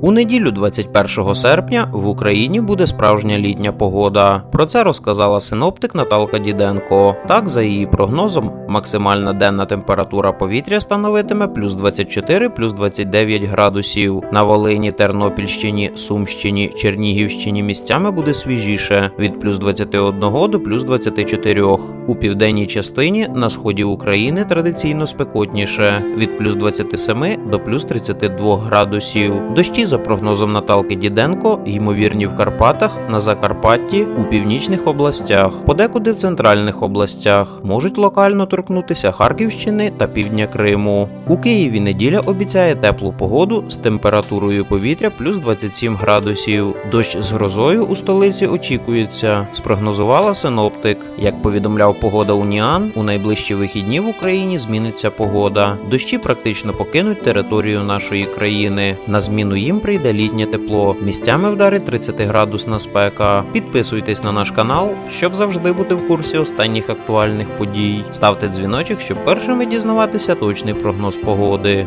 У неділю 21 серпня в Україні буде справжня літня погода. Про це розказала синоптик Наталка Діденко. Так, за її прогнозом, максимальна денна температура повітря становитиме плюс 24 плюс 29 градусів. На Волині, Тернопільщині, Сумщині, Чернігівщині місцями буде свіжіше від плюс 21 до плюс 24. У південній частині на сході України традиційно спекотніше від плюс 27 до плюс 32 градусів. Дощі, за прогнозом Наталки Діденко, ймовірні в Карпатах, на Закарпатті, у північних областях, подекуди в центральних областях, можуть локально торкнутися Харківщини та півдня Криму. У Києві неділя обіцяє теплу погоду з температурою повітря плюс 27 градусів. Дощ з грозою у столиці очікується, спрогнозувала синоптик. Як повідомляв погода Уніан, у найближчі вихідні в Україні зміниться погода. Дощі практично покинуть територію нашої країни. На зміну їм прийде літнє тепло. Місцями вдарить 30 градусна спека. Підписуйтесь на наш канал, щоб завжди бути в курсі останніх актуальних подій. Ставте дзвіночок, щоб першими дізнаватися точний прогноз погоди.